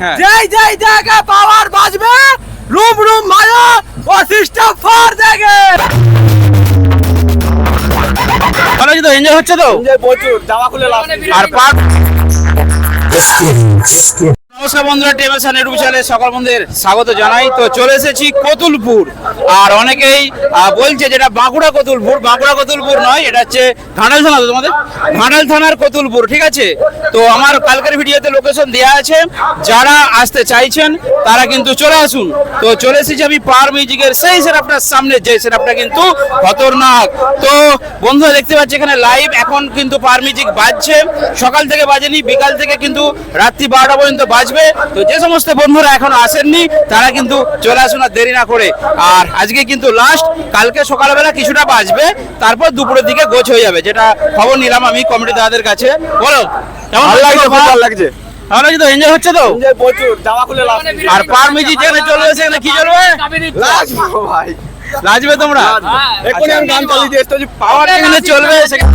হ্যাঁ। যেই যেই জায়গা পাওয়ার বাজবে রুম রুম মায়া ও সিস্টেম ফর দেখে। ভালো তো? এনজয় হচ্ছে তো? প্রচুর জামা খুলে লাভ আর পার নমস্কার বন্ধুরা টেবিল সান ইউটিউব চ্যানেলে সকল বন্ধুদের স্বাগত জানাই। তো চলে এসেছি কতুলপুর। আর অনেকেই বলছে যেটা বাঁকুড়া কতুলপুর। বাঁকুড়া কতুলপুর নয়, এটা হচ্ছে ঘাটাল থানা তোমাদের? ঘাটাল থানার কতুলপুর, ঠিক আছে? তো আমার কালকের ভিডিওতে লোকেশন দেওয়া আছে। যারা আসতে চাইছেন, তারা কিন্তু চলে আসুন। তো চলে এসেছি আমি পার মিউজিকের সেই সেটআপটার সামনে, যে সেটআপটা কিন্তু খতরনাক। তো বন্ধুরা, দেখতে পাচ্ছি এখানে লাইভ এখন কিন্তু পার মিউজিক বাজছে। সকাল থেকে বাজেনি, বিকাল থেকে কিন্তু রাত্রি বারোটা পর্যন্ত বাজবে। তো যে সমস্ত বন্ধুরা এখনও আসেননি তারা কিন্তু চলে আসুন আর দেরি না করে। আর আজকে কিন্তু লাস্ট কালকে সকালবেলা কিছুটা বাজবে তারপর দুপুরের দিকে গোছ হয়ে যাবে যেটা খবর নিলাম আমি কমিটি দাদাদের কাছে। বলো কেমন লাগছে ভালো লাগছে। ভালো লাগছে এনজয় হচ্ছে তো? প্রচুর জামা খুলে আর পার মিউজিক যেখানে চলবে সেখানে কি চলবে? ভাই। নাচবে তোমরা? এক্ষুনি গান চালিয়ে দিয়ে পাওয়ার যেখানে চলবে সেখানে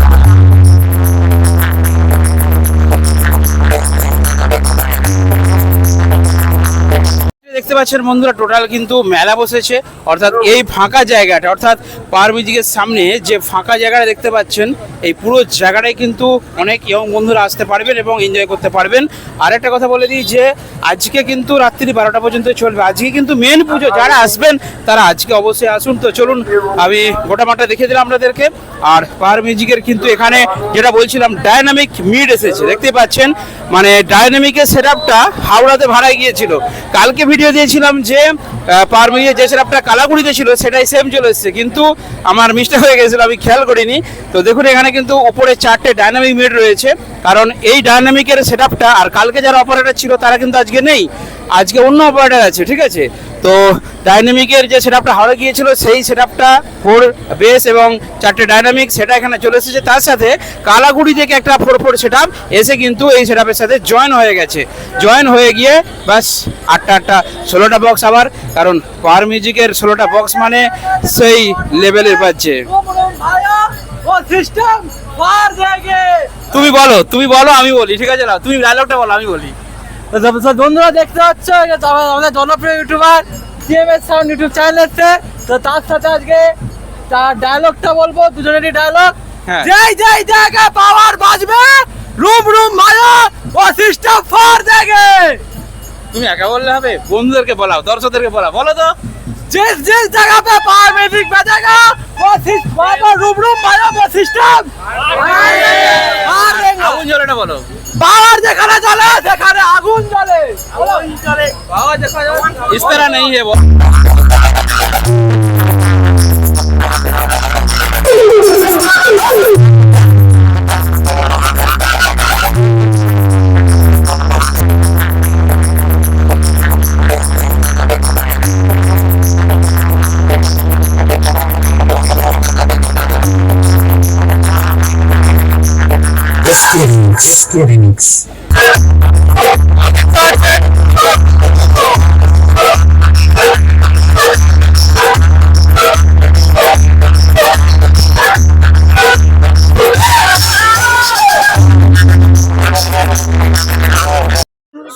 দেখতে পাচ্ছেন বন্ধুরা টোটাল কিন্তু মেলা বসেছে। অর্থাৎ এই ফাঁকা জায়গাটা, অর্থাৎ পার মিউজিকের সামনে যে ফাঁকা জায়গাটা দেখতে পাচ্ছেন, এই পুরো জায়গাটায় কিন্তু অনেক ইয়ং বন্ধুরা আসতে পারবেন এবং এনজয় করতে পারবেন। আর একটা কথা বলে দিই যে, আজকে কিন্তু রাত্রি বারোটা পর্যন্ত চলবে। আজকে কিন্তু মেন পুজো, যারা আসবেন, তারা আজকে অবশ্যই আসুন। তো চলুন, আমি গোটা মাঠটা দেখিয়ে দিলাম আপনাদেরকে। আর পার মিউজিকের কিন্তু এখানে যেটা বলছিলাম ডায়নামিক মিড এসেছে। দেখতে পাচ্ছেন মানে ডায়নামিকের সেট আপটা হাওড়াতে ভাড়ায় গিয়েছিল। কালকে ভিডিও দিয়েছিলাম যে পারমিয়ে যে সেট আপটা কালাগুড়িতে ছিল, সেটাই সেম চলে এসছে। কিন্তু আমার মিস্টেক হয়ে গেছিল, আমি খেয়াল করিনি। তো দেখুন, এখানে কিন্তু উপরে চারটে ডায়নামিক মিড রয়েছে। কারণ এই ডায়নামিকের সেটআপটা আর কালকে যারা অপারেটর ছিল, তারা কিন্তু আজকে নেই। আজকে অন্য অপারেটর আছে ঠিক আছে? তো ডাইনামিকের যে সেটআপটা হাওড়া গিয়েছিল সেই সেটআপটা ফোর বেস এবং চারটে ডাইনামিক সেটা এখানে চলে এসেছে। তার সাথে কালাগুড়ি থেকে একটা ফোর ফোর সেটআপ এসে কিন্তু এই সেটআপের সাথে জয়েন হয়ে গেছে। জয়েন হয়ে গিয়ে বাস আটটা আটটা ষোলোটা বক্স আবার কারণ পাওয়ার মিউজিকের ষোলোটা বক্স মানে সেই লেভেলের পাচ্ছে তুমি বলো তুমি বলো আমি বলি ঠিক আছে না? তুমি ডায়লগটা বলো আমি বলি। বন্ধুরা দেখতে পাচ্ছ এটা তো আমার- আমাদের জনপ্রিয় YouTuber CMS sound YouTube channel এসছে তো তার সাথে আজকে তার ডায়লগটা বলবো দুজনেরই ডায়লগ হ্যাঁ। যেই যেই জায়গায় পাওয়ার বাজবে রুম রুম মায়া ও সিস্টেম ফর দেখে তুমি একা বললে হবে বন্ধুদেরকে বলাও দর্শকদেরকে বলাও বলো তো जिस जिस जगह पे पावर म्यूजिक बजेगा वो सिस्ट वहाँ पर रूम रूम माया वो सिस्टम আগুন জ্বলেটা বলো पावर যেখানে চলে সেখানে इस तरह नहीं है वो Remix.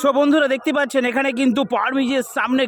সো বন্ধুরা দেখতে পাচ্ছেন, এখানে কিন্তু পারমিজের সামনে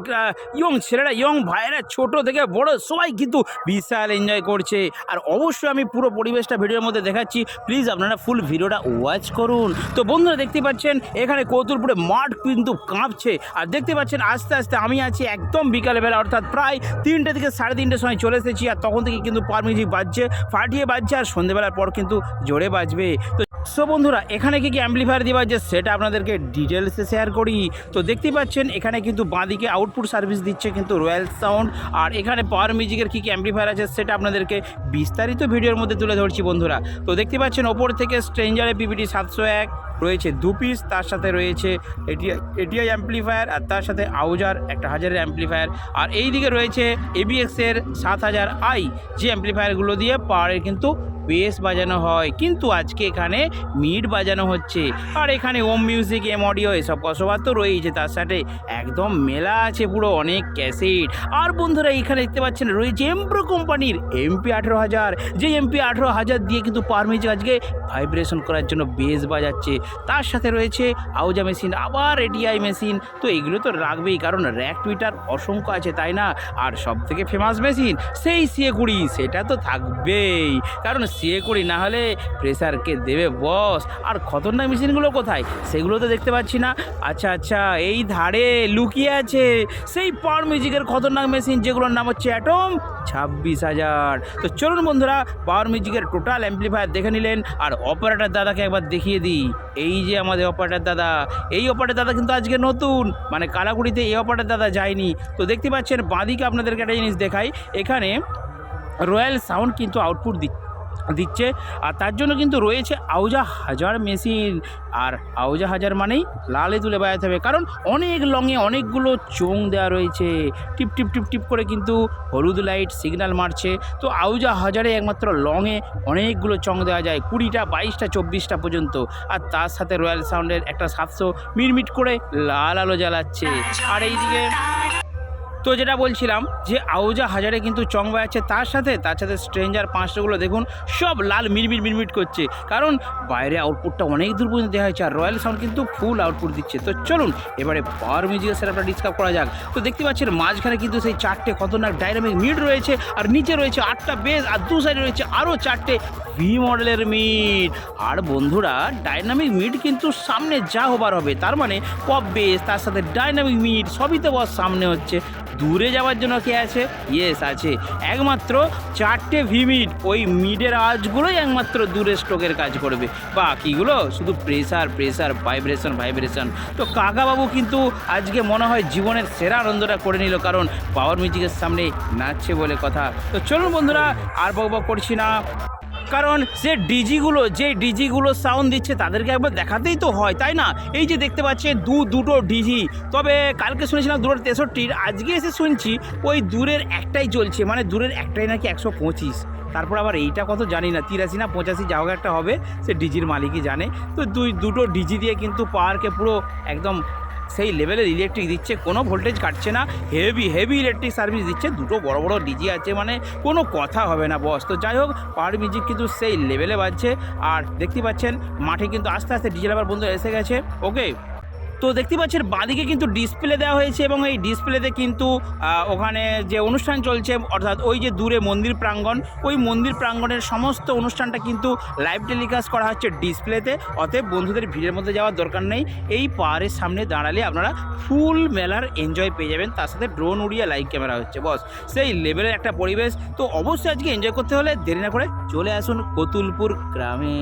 ইয়ং ছেলেরা ইয়ং ভাইয়েরা, ছোট থেকে বড়, সবাই কিন্তু বিশাল এনজয় করছে। আর অবশ্যই আমি পুরো পরিবেশটা ভিডিওর মধ্যে দেখাচ্ছি। প্লিজ আপনারা ফুল ভিডিওটা ওয়াচ করুন। তো বন্ধুরা দেখতে পাচ্ছেন, এখানে কৌতুলপুরে মাঠ কিন্তু কাঁপছে। আর দেখতে পাচ্ছেন, আস্তে আস্তে আমি আছি একদম বিকালবেলা, অর্থাৎ প্রায় তিনটে থেকে সাড়ে তিনটের সময় চলে এসেছি। আর তখন থেকে কিন্তু পার মিউজিক বাজছে, ফাটিয়ে বাজছে, আর সন্ধেবেলার পর কিন্তু জোরে বাজবে। তো সো বন্ধুরা, এখানে কি কি অ্যাম্পলিফায়ার দেওয়া যে সেটা আপনাদেরকে ডিটেলসে শেয়ার করি। তো দেখতেই পাচ্ছেন, এখানে কিন্তু বাঁদিকে আউটপুট সার্ভিস দিচ্ছে কিন্তু রয়্যাল সাউন্ড আর এখানে পাওয়ার মিউজিকের কী কী অ্যাম্পলিফায়ার আছে সেটা আপনাদেরকে বিস্তারিত ভিডিওর মধ্যে তুলে ধরছি বন্ধুরা। তো দেখতে পাচ্ছেন, ওপর থেকে স্ট্রেঞ্জারে পিপিটি সাতশো এক রয়েছে দু পিস তার সাথে রয়েছে এটিআই এটিআই অ্যাম্পলিফায়ার আর তার সাথে আউজার একটা হাজারের অ্যাম্পলিফায়ার আর এই দিকে রয়েছে এবিএক্সের সাত হাজার আই যে অ্যাম্পলিফায়ারগুলো দিয়ে পাওয়ারের কিন্তু বেস বাজানো হয়। কিন্তু আজকে এখানে মিড বাজানো হচ্ছে। আর এখানে ওম মিউজিক এম অডিও এসব কসবার তো রয়েছে তার সাথে। একদম মেলা আছে পুরো অনেক ক্যাসেট আর বন্ধুরা এখানে দেখতে পাচ্ছেন রয়েছে এমপ্রো কোম্পানির এমপি আঠেরো হাজার। যে এমপি আঠেরো হাজার দিয়ে কিন্তু পার মিউজিক আজকে ভাইব্রেশন করার জন্য বেস বাজাচ্ছে। তার সাথে রয়েছে আউজা মেশিন আবার এটিআই মেশিন তো এগুলো তো রাখবেই, কারণ র্যাক টুইটার অসংখ্য আছে, তাই না? আর সব থেকে ফেমাস মেশিন সেই সিএ কুড়ি, সেটা তো থাকবেই। কারণ সিএ কুড়ি না হলে প্রেসারকে দেবে বস আর খতরনাক মেশিনগুলো কোথায়? সেগুলো তো দেখতে পাচ্ছি না। আচ্ছা আচ্ছা এই ধারে লুকিয়ে আছে। সেই পাওয়ার মিউজিকের খতরনাক মেশিন যেগুলোর নাম হচ্ছে অ্যাটম ছাব্বিশ হাজার। তো চলুন বন্ধুরা পাওয়ার মিউজিকের টোটাল অ্যাম্পলিফায়ার দেখে নিলেন। আর অপারেটার দাদাকে একবার দেখিয়ে দিই। এই যে আমাদের অপারেটার দাদা, এই অপারেটার দাদা কিন্তু আজকে নতুন। মানে কালাগুড়িতে এই অপারেটার দাদা যায়নি। তো দেখতে পাচ্ছেন, বাঁদিকে আপনাদেরকে একটা জিনিস দেখাই। এখানে রয়্যাল সাউন্ড কিন্তু আউটপুট দিচ্ছে। আর তার জন্য কিন্তু রয়েছে আউজা হাজার মেশিন। আর আউজা হাজার মানেই লালে তুলে বাজাতে হবে। কারণ অনেক লঙে অনেকগুলো চোং দেওয়া রয়েছে। টিপ টিপ টিপ টিপ করে কিন্তু হলুদ লাইট সিগন্যাল মারছে। তো আউজা হাজারে একমাত্র লংয়ে অনেকগুলো চং দেওয়া যায়, কুড়িটা, বাইশটা, চব্বিশটা পর্যন্ত। আর তার সাথে রয়্যাল সাউন্ডের একটা সাতশো মিটমিট করে লাল আলো জ্বালাচ্ছে। আর এইদিকে তো যেটা বলছিলাম যে আউজা হাজারে কিন্তু চং বাজাচ্ছে তার সাথে তার সাথে স্ট্রেঞ্জার পাঁচটাগুলো দেখুন, সব লাল মিরমিট মিরমিট করছে। কারণ বাইরে আউটপুটটা অনেক দূর পর্যন্ত দেওয়া হয়েছে আর রয়্যাল সাউন্ড কিন্তু ফুল আউটপুট দিচ্ছে। তো চলুন, এবারে পাওয়ার মিউজিকের সেটআপটা ডিসকাস করা যাক। তো দেখতে পাচ্ছেন মাঝখানে কিন্তু সেই চারটে খতরনাক ডাইনামিক মিড রয়েছে, আর নিচে রয়েছে আটটা বেস আর দু সাইডে রয়েছে আরও চারটে ভি মডেলের মিট আর বন্ধুরা ডাইনামিক মিট কিন্তু সামনে যা হবার হবে, তার মানে পপ বেস তার সাথে ডাইনামিক মিট সবই তো বস সামনে হচ্ছে। দূরে যাওয়ার জন্য কে আছে? ইয়েস আছে। একমাত্র চারটে ভিমিড ওই মিডের আওয়াজগুলোই একমাত্র দূরে স্ট্রোকের কাজ করবে। বাকিগুলো শুধু প্রেসার প্রেসার ভাইব্রেশন ভাইব্রেশন তো কাকাবাবু কিন্তু আজকে মনে হয় জীবনের সেরা আনন্দটা করে নিল, কারণ পাওয়ার মিউজিকের সামনে নাচছে বলে কথা। তো চলুন বন্ধুরা, আর বকবক করছি না। কারণ সে ডিজিগুলো, যে ডিজিগুলো সাউন্ড দিচ্ছে তাদেরকে একবার দেখাতেই তো হয়, তাই না? এই যে দেখতে পাচ্ছে দু, দুটো ডিজি। তবে কালকে শুনেছিলাম দুটো তেষট্টির, আজকে এসে শুনছি ওই দূরের একটাই চলছে মানে দূরের একটাই নাকি একশো পঁচিশ। তারপর আবার এইটা কত জানি না, তিরাশি না পঁচাশি যা একটা হবে, সে ডিজির মালিকই জানে। তো দুই, দুটো ডিজি দিয়ে কিন্তু পাওয়ারকে পুরো একদম সেই লেভেলের ইলেকট্রিক দিচ্ছে, কোনো ভোল্টেজ কাটছে না হেভি হেভি ইলেকট্রিক সার্ভিস দিচ্ছে, দুটো বড় বড় ডিজি আছে মানে কোনো কথা হবে না বস তো যাই হোক পার মিউজিক কিন্তু সেই লেভেলে বাজছে, আর দেখতে পাচ্ছেন, মাঠে কিন্তু আস্তে আস্তে ডিজেল আবার বন্ধু এসে গেছে ওকে তো দেখতে পাচ্ছেন, বাঁদিকে কিন্তু ডিসপ্লে দেওয়া হয়েছে এবং এই ডিসপ্লেতে কিন্তু ওখানে যে অনুষ্ঠান চলছে, অর্থাৎ ওই যে দূরে মন্দির প্রাঙ্গণ, ওই মন্দির প্রাঙ্গণের সমস্ত অনুষ্ঠানটা কিন্তু লাইভ টেলিকাস্ট করা হচ্ছে ডিসপ্লেতে অতএব বন্ধুদের ভিড়ের মধ্যে যাওয়ার দরকার নেই। এই পাহাড়ের সামনে দাঁড়ালে আপনারা ফুল মেলার এনজয় পেয়ে যাবেন। তার সাথে ড্রোন উড়িয়ে লাইভ ক্যামেরা হচ্ছে বস সেই লেভেলের একটা পরিবেশ। তো অবশ্যই আজকে এনজয় করতে হলে দেরি না করে চলে আসুন কতুলপুর গ্রামে।